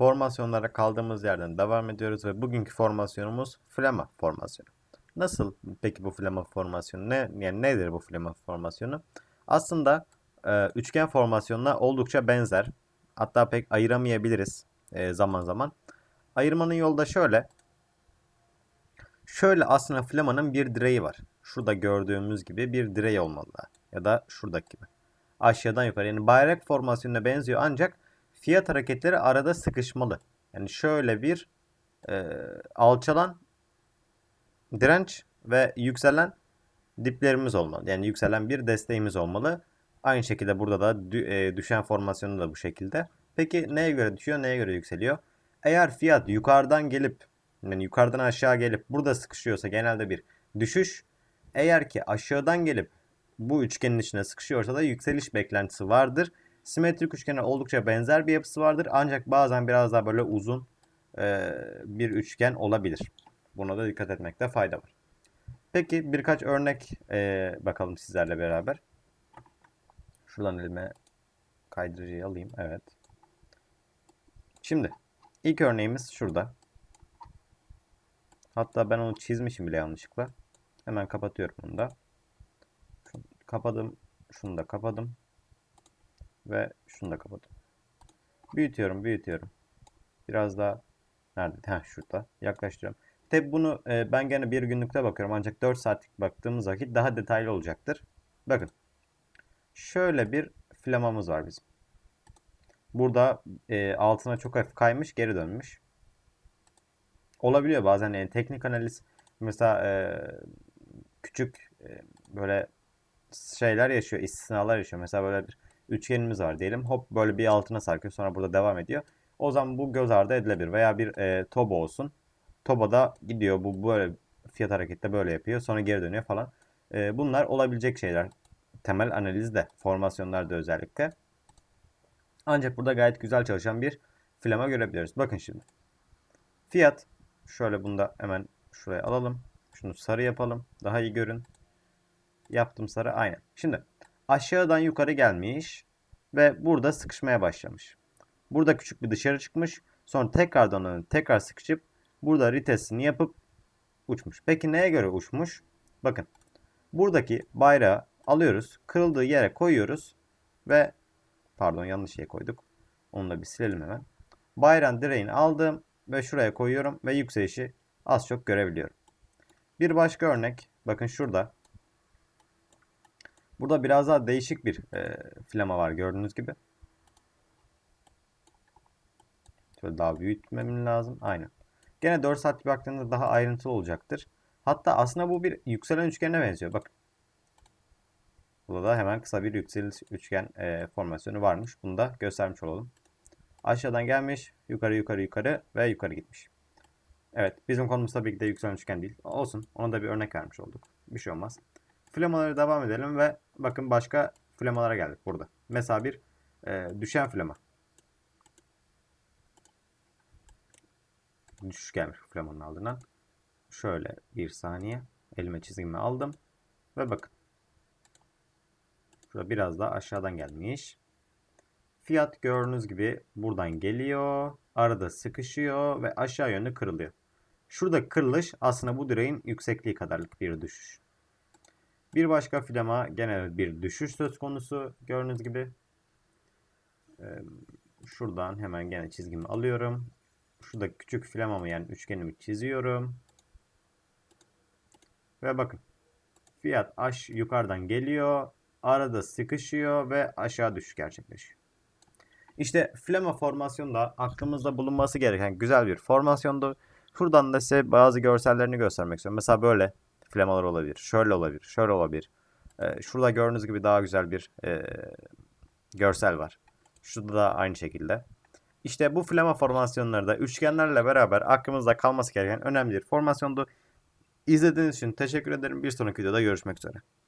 Formasyonlara kaldığımız yerden devam ediyoruz ve bugünkü formasyonumuz flama formasyonu. Nasıl peki bu flama formasyonu? Ne, yani nedir bu flama formasyonu? Aslında e, üçgen formasyonuna oldukça benzer. Hatta pek ayıramayabiliriz e, zaman zaman. Ayırmanın yolu da şöyle. Şöyle aslında flamanın bir direği var. Şurada gördüğümüz gibi bir direği olmalı. Ya da şuradaki gibi. Aşağıdan yukarı. Yani bayrak formasyonuna benziyor ancak fiyat hareketleri arada sıkışmalı. Yani şöyle bir e, alçalan direnç ve yükselen diplerimiz olmalı. Yani yükselen bir desteğimiz olmalı. Aynı şekilde burada da e, düşen formasyonu da bu şekilde. Peki neye göre düşüyor, neye göre yükseliyor? Eğer fiyat yukarıdan gelip yani yukarıdan aşağı gelip burada sıkışıyorsa genelde bir düşüş. Eğer ki aşağıdan gelip bu üçgenin içine sıkışıyorsa da yükseliş beklentisi vardır. Simetrik üçgene oldukça benzer bir yapısı vardır. Ancak bazen biraz daha böyle uzun e, bir üçgen olabilir. Buna da dikkat etmekte fayda var. Peki birkaç örnek e, bakalım sizlerle beraber. Şuradan elime kaydırıcıyı alayım. Evet. Şimdi ilk örneğimiz şurada. Hatta ben onu çizmişim bile yanlışlıkla. Hemen kapatıyorum bunu da. Şunu kapadım. Şunu da kapadım. Ve şunu da kapadım. Büyütüyorum, büyütüyorum. Biraz daha nerede? Heh, şurada. Yaklaştırıyorum. Tabi bunu e, ben gene bir günlükte bakıyorum ancak 4 saatlik baktığımız vakit daha detaylı olacaktır. Bakın. Şöyle bir flamamız var bizim. Burada e, altına çok hafif kaymış, geri dönmüş. Olabiliyor bazen yani teknik analiz mesela e, küçük e, böyle şeyler yaşıyor, istisnalar yaşıyor. Mesela böyle bir üçgenimiz var diyelim. Hop böyle bir altına sarkıyor sonra burada devam ediyor. O zaman bu göz ardı edilebilir. Veya bir e, toba olsun. Toba'da gidiyor bu böyle fiyat harekette böyle yapıyor. Sonra geri dönüyor falan. E, bunlar olabilecek şeyler. Temel analizde, formasyonlarda özellikle. Ancak burada gayet güzel çalışan bir flama görebiliyoruz. Bakın şimdi. Fiyat şöyle bunu da hemen şuraya alalım. Şunu sarı yapalım. Daha iyi görün. Yaptım sarı aynen. Şimdi aşağıdan yukarı gelmiş ve burada sıkışmaya başlamış. Burada küçük bir dışarı çıkmış. Sonra tekrardan dönüp tekrar sıkışıp burada ritesini yapıp uçmuş. Peki neye göre uçmuş? Bakın. Buradaki bayrağı alıyoruz. Kırıldığı yere koyuyoruz ve pardon yanlış yere koyduk. Onu da bir silelim hemen. Bayrağın direğini aldım ve şuraya koyuyorum ve yükselişi az çok görebiliyorum. Bir başka örnek. Bakın şurada. Burada biraz daha değişik bir e, flama var gördüğünüz gibi. Şöyle daha büyütmem lazım. Aynen. Gene 4 saat baktığınızda daha ayrıntılı olacaktır. Hatta aslında bu bir yükselen üçgene benziyor. Bakın. Burada da hemen kısa bir yükseliş üçgen e, formasyonu varmış. Bunu da göstermiş olalım. Aşağıdan gelmiş. Yukarı yukarı yukarı ve yukarı gitmiş. Evet. Bizim konumuz tabii ki de yükselen üçgen değil. Olsun. Ona da bir örnek vermiş olduk. Bir şey olmaz. Flamalara devam edelim ve bakın başka flamalara geldik burada. Mesela bir e, düşen flama. Düşüş gelmiş flamanın ardından. Şöyle bir saniye. Elime çizgimi aldım. Ve bakın. Şurada biraz daha aşağıdan gelmiş. Fiyat gördüğünüz gibi buradan geliyor. Arada sıkışıyor ve aşağı yönlü kırılıyor. Şurada kırılış aslında bu direğin yüksekliği kadarlık bir düşüş. Bir başka flama genel bir düşüş söz konusu gördüğünüz gibi. Şuradan hemen gene çizgimi alıyorum. Şurada küçük flamamı yani üçgenimi çiziyorum. Ve bakın. Fiyat aş yukarıdan geliyor. Arada sıkışıyor ve aşağı düşüş gerçekleşiyor. İşte flama formasyonu da aklımızda bulunması gereken güzel bir formasyondu. Şuradan da size bazı görsellerini göstermek istiyorum. Mesela böyle flamalar olabilir. Şöyle olabilir. Şöyle olabilir. Ee, şurada gördüğünüz gibi daha güzel bir e, görsel var. Şurada da aynı şekilde. İşte bu flama formasyonları da üçgenlerle beraber aklımızda kalması gereken önemli bir formasyondu. İzlediğiniz için teşekkür ederim. Bir sonraki videoda görüşmek üzere.